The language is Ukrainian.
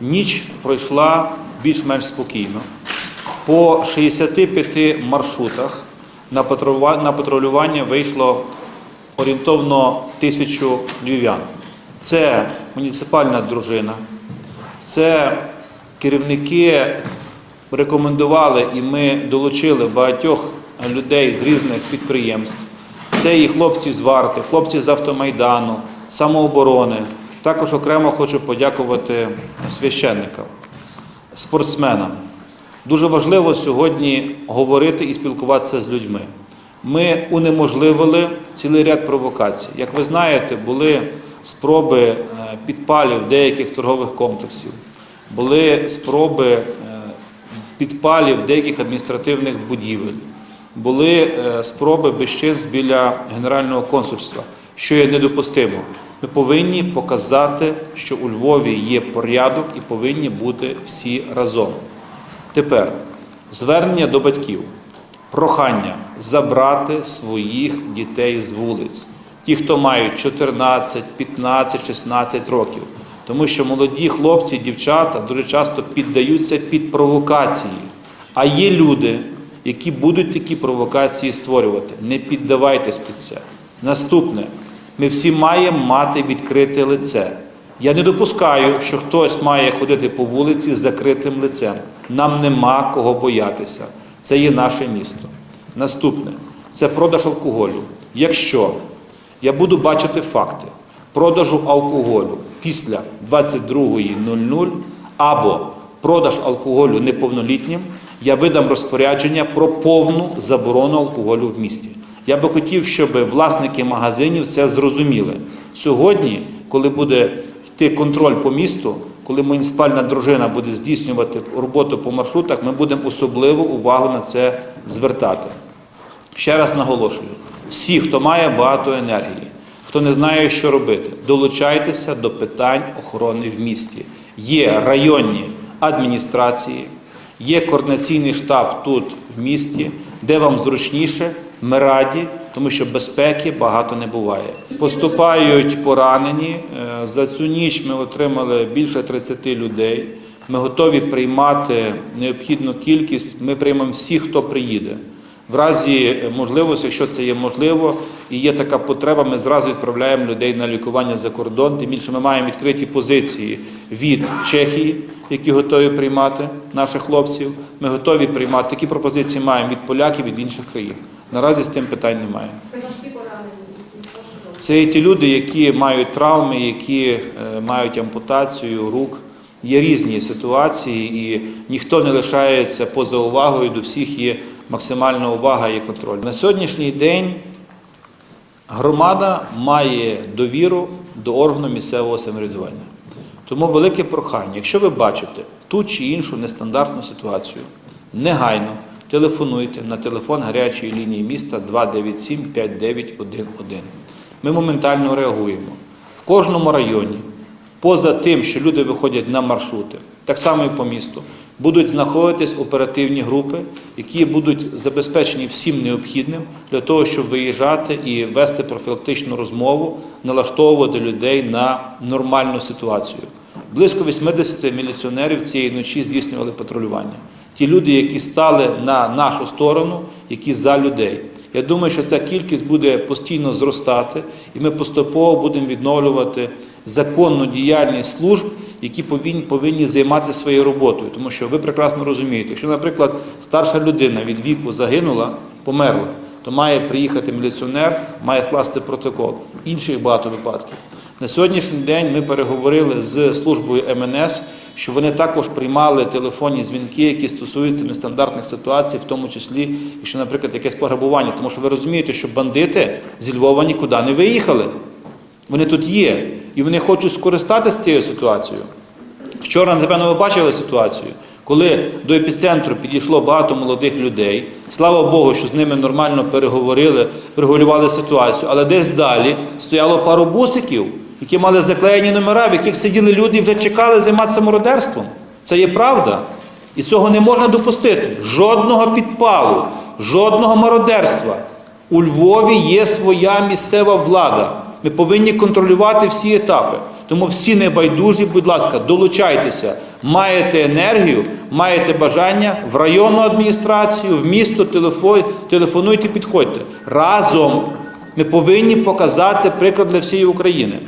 Ніч пройшла більш-менш спокійно. По 65 маршрутах на патрулювання вийшло орієнтовно тисячу львів'ян. Це муніципальна дружина, це керівники рекомендували і ми долучили багатьох людей з різних підприємств. Це і хлопці з варти, хлопці з автомайдану, самооборони. Також окремо хочу подякувати священникам, спортсменам. Дуже важливо сьогодні говорити і спілкуватися з людьми. Ми унеможливили цілий ряд провокацій. Як ви знаєте, були спроби е, підпалів деяких торгових комплексів, були спроби е, підпалів деяких адміністративних будівель, були е, спроби безчинств біля Генерального консульства, що є недопустимо. Ми повинні показати, що у Львові є порядок і повинні бути всі разом. Тепер звернення до батьків, прохання забрати своїх дітей з вулиць, ті, хто мають 14, 15, 16 років. Тому що молоді хлопці, дівчата дуже часто піддаються під провокації. А є люди, які будуть такі провокації створювати. Не піддавайтесь під це. Наступне, ми всі маємо мати відкрите лице. Я не допускаю, що хтось має ходити по вулиці з закритим лицем. Нам нема кого боятися. Це є наше місто. Наступне це продаж алкоголю. Якщо я буду бачити факти продажу алкоголю після 22.00 або продаж алкоголю неповнолітнім, я видам розпорядження про повну заборону алкоголю в місті. Я би хотів, щоб власники магазинів це зрозуміли. Сьогодні, коли буде йти контроль по місту, коли муніципальна дружина буде здійснювати роботу по маршрутах, ми будемо особливу увагу на це звертати. Ще раз наголошую: всі, хто має багато енергії, хто не знає, що робити, долучайтеся до питань охорони в місті. Є районні адміністрації, є координаційний штаб тут в місті, де вам зручніше, ми раді, тому що безпеки багато не буває. Поступають поранені. Е, За цю ніч ми отримали більше 30 людей. Ми готові приймати необхідну кількість. Ми приймемо всіх, хто приїде. В разі можливості, якщо це є можливо, і є така потреба, ми зразу відправляємо людей на лікування за кордон. Тим більше ми маємо відкриті позиції від Чехії, які готові приймати наших хлопців. Ми готові приймати такі пропозиції маємо від поляків, від інших країн. Наразі з тим питань немає. Це важкі поранені. Це і ті люди, які мають травми, які е, мають ампутацію рук. Є різні ситуації, і ніхто не лишається поза увагою. До всіх є максимальна увага і контроль. На сьогоднішній день громада має довіру до органу місцевого самоврядування. Тому велике прохання, якщо ви бачите ту чи іншу нестандартну ситуацію, негайно телефонуйте на телефон гарячої лінії міста 297 5911. Ми моментально реагуємо. В кожному районі, поза тим, що люди виходять на маршрути, так само і по місту, будуть знаходитись оперативні групи, які будуть забезпечені всім необхідним для того, щоб виїжджати і вести профілактичну розмову, налаштовувати людей на нормальну ситуацію. Близько 80 міліціонерів цієї ночі здійснювали патрулювання. Ті люди, які стали на нашу сторону, які за людей. Я думаю, що ця кількість буде постійно зростати, і ми поступово будемо відновлювати законну діяльність служб, які повинні, повинні займатися своєю роботою. Тому що ви прекрасно розумієте, якщо, наприклад, старша людина від віку загинула, померла, то має приїхати міліціонер, має скласти протокол. Інших багато випадків. На сьогоднішній день ми переговорили з службою МНС, що вони також приймали телефонні дзвінки, які стосуються нестандартних ситуацій, в тому числі, якщо, наприклад, якесь пограбування. Тому що ви розумієте, що бандити зі Львова нікуди не виїхали. Вони тут є, і вони хочуть скористатися цією ситуацією. Вчора, напевно, ви бачили ситуацію, коли до епіцентру підійшло багато молодих людей. Слава Богу, що з ними нормально переговорили, врегулювали ситуацію. Але десь далі стояло пару бусиків, які мали заклеєні номера, в яких сиділи люди і вже чекали займатися мародерством. Це є правда. І цього не можна допустити. Жодного підпалу, жодного мародерства. У Львові є своя місцева влада. Ми повинні контролювати всі етапи. Тому всі небайдужі, будь ласка, долучайтеся. Маєте енергію, маєте бажання в районну адміністрацію, в місто, телефон, телефонуйте, підходьте. Разом ми повинні показати приклад для всієї України.